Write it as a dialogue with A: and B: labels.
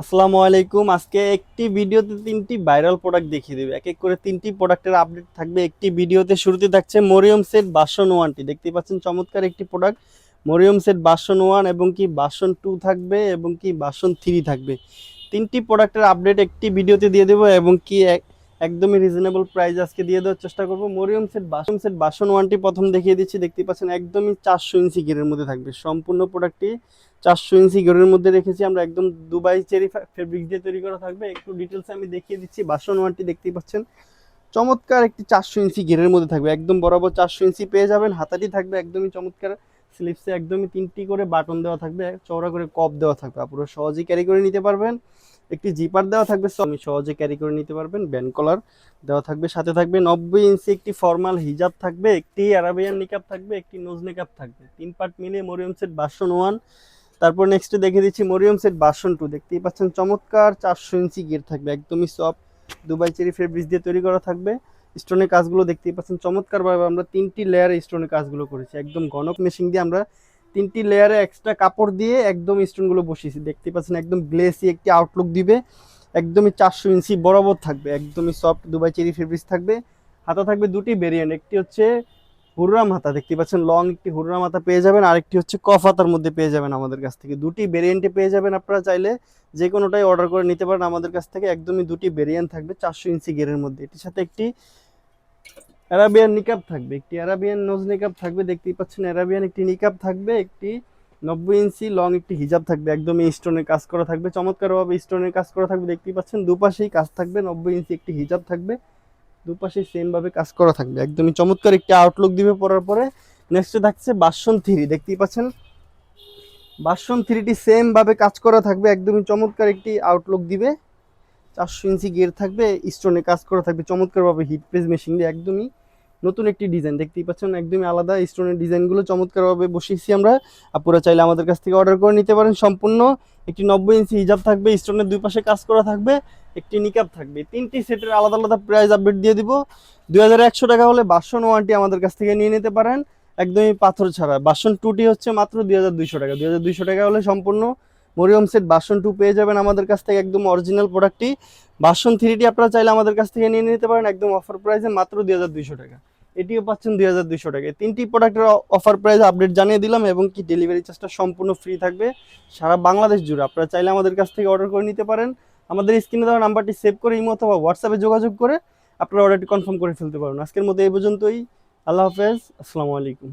A: আসসালামু আলাইকুম। আজকে একটি ভিডিওতে তিনটি ভাইরাল প্রোডাক্ট দেখিয়ে দেবে। এক এক করে তিনটি প্রোডাক্টের আপডেট থাকবে। একটি ভিডিওতে শুরুতে থাকছে মরিয়ম সেট বাসন ওয়ানটি দেখতে পাচ্ছেন চমৎকার একটি প্রোডাক্ট মরিয়ম সেট বাসন ওয়ান এবং কি বাসন টু থাকবে এবং কি বাসন থ্রি থাকবে। তিনটি প্রোডাক্টের আপডেট একটি ভিডিওতে দিয়ে দেবো এবং কি একদমই রিজনেবল প্রাইস আজকে দিয়ে দেওয়ার চেষ্টা করব। মরিয়ম সেট বাসন সেট বাসন ওয়ানটি প্রথম দেখিয়ে দিচ্ছি। দেখতেই পাচ্ছেন একদমই চারশো ইঞ্চি গেরের মধ্যে থাকবে। সম্পূর্ণ প্রোডাক্টটি চারশো ইঞ্চি গেরের মধ্যে রেখেছি। আমরা একদম দুবাই চেরি ফেব্রিক দিয়ে তৈরি করা থাকবে। একটু ডিটেলস আমি দেখিয়ে দিচ্ছি। বাসন ওয়ানটি দেখতেই পাচ্ছেন। চমৎকার একটি চারশো ইঞ্চি গেরের মধ্যে থাকবে। একদম বরাবর চারশো ইঞ্চি পেয়ে যাবেন। হাতাটি থাকবে একদমই চমৎকার। স্লিপসে একদমই তিনটি করে বাটন দেওয়া থাকবে, চওড়া করে কপ দেওয়া থাকবে। আপনারা সহজেই ক্যারি করে নিতে পারবেন। একটি জিপার দেওয়া থাকবে আপনি সহজে ক্যারি করে নিতে পারবেন। ব্যান্ড কলার দেওয়া থাকবে। সাথে থাকবে নব্বই ইঞ্চি একটি ফর্মাল হিজাব থাকবে, একটি আরাবিয়ান নিকাপ থাকবে, একটি নোজ নিকাপ থাকবে। তিন পার্ট মিলিয়ে মরিয়ম সেট বাসন ওয়ান তারপর নেক্সটে দেখে দিচ্ছি মরিয়ম সেট বাসন টু দেখতেই পাচ্ছেন চমৎকার চারশো ইঞ্চি গের থাকবে, একদমই সফট দুবাই চেরি ফেব্রিক্স দিয়ে তৈরি করা থাকবে। স্টোনের কাজগুলো দেখতেই পাচ্ছেন। চমৎকারভাবে আমরা তিনটি লেয়ারে স্টোনের কাজগুলো করেছি। একদম গণক মেশিন দিয়ে আমরা তিনটি লেয়ারে এক্সট্রা কাপড় দিয়ে একদম স্টোনগুলো বসিয়েছি। দেখতেই পাচ্ছেন, একদম গ্লেসি একটি আউটলুক দিবে। একদমই চারশো ইঞ্চি বরাবর থাকবে। একদমই সফট দুবাই চেরি ফেব্রিক্স থাকবে। হাতা থাকবে দুটি ভেরিয়েন্ট একটি হচ্ছে হুররাম হাতা। দেখতে পাচ্ছেন লং একটি হুররাম হাতা পেয়ে যাবেন। আরেকটি হচ্ছে কফ হাতার মধ্যে পেয়ে যাবেন আমাদের কাছ থেকে। দুটি ভেরিয়েন্টে পেয়ে যাবেন আপনারা চাইলে। যে কোনোটাই অর্ডার করে নিতে পারেন আমাদের কাছ থেকে। একদমই দুটি ভেরিয়েন্ট থাকবে চারশো ইঞ্চি গেরের মধ্যে। এটির সাথে একটি অ্যারাবিয়ান নিকাপ থাকবে, একটি অ্যারাবিয়ান নোজ নিকাপ থাকবে, দেখতেই পাচ্ছেন অ্যারাবিয়ান একটি নিকাপ থাকবে, একটি নব্বই ইঞ্চি লং একটি হিজাব থাকবে, একদমই স্টোনের কাজ করা থাকবে, চমৎকারভাবে স্টোনের কাজ করা থাকবে, দেখতেই পাচ্ছেন দুপাশেই কাজ থাকবে, নব্বই ইঞ্চি একটি হিজাব থাকবে, দুপাশে সেম ভাবে কাজ করা থাকবে, একদমই চমৎকার একটি আউটলুক দিবে পরার পরে নেক্সটে থাকছে বাসন থ্রি দেখতেই পাচ্ছেন? বাসন থ্রিটি সেম ভাবে কাজ করা থাকবে, একদমই চমৎকার একটি আউটলুক দিবে। চারশো ইঞ্চি গিয়ার থাকবে স্টোনে কাজ করা থাকবে, চমৎকারভাবে হিট প্রেস মেশিন দিয়ে একদমই নতুন একটি ডিজাইন দেখতেই পাচ্ছেন, একদমই আলাদা স্টোনের ডিজাইনগুলো চমৎকারভাবে বসিয়েছি আমরা। আপনারা চাইলে আমাদের কাছ থেকে অর্ডার করে নিতে পারেন। সম্পূর্ণ একটি নব্বই ইঞ্চি হিজাব থাকবে স্টোনের দুই পাশে কাজ করা থাকবে, একটি নিকাপ থাকবে। তিনটি সেটের আলাদা আলাদা প্রাইস আপডেট দিয়ে দিব। দুই হাজার একশো টাকা হলে বাসন ওয়ানটি আমাদের কাছ থেকে নিয়ে নিতে পারেন। একদমই পাথর ছাড়া। বাসন টুটি হচ্ছে মাত্র দুই হাজার দুইশো টাকা। দুই হাজার দুইশো টাকা হলে সম্পূর্ণ মরিয়ম সেট বাসন টু পেয়ে যাবেন আমাদের কাছ থেকে একদম অরিজিনাল প্রোডাক্টটি বাসন থ্রিটি আপনারা চাইলে আমাদের কাছ থেকে নিয়ে নিতে পারেন, একদম অফার প্রাইসে মাত্র দুই হাজার দুইশো টাকা। এটিও পাচ্ছেন দুই হাজার দুইশো টাকা। তিনটি প্রোডাক্টের অফার প্রাইস আপডেট জানিয়ে দিলাম এবং কি ডেলিভারি চার্জটা সম্পূর্ণ ফ্রি থাকবে সারা বাংলাদেশ জুড়ে। আপনারা চাইলে আমাদের কাছ থেকে অর্ডার করে নিতে পারেন। আমাদের স্ক্রিনে দেওয়া নাম্বারটি সেভ করে ইমো অথবা হোয়াটসঅ্যাপে যোগাযোগ করে আপনারা অর্ডারটি কনফার্ম করে ফেলতে পারেন আজকের মতো এই পর্যন্তই। আল্লাহ হাফেজ। আসসালামু আলাইকুম।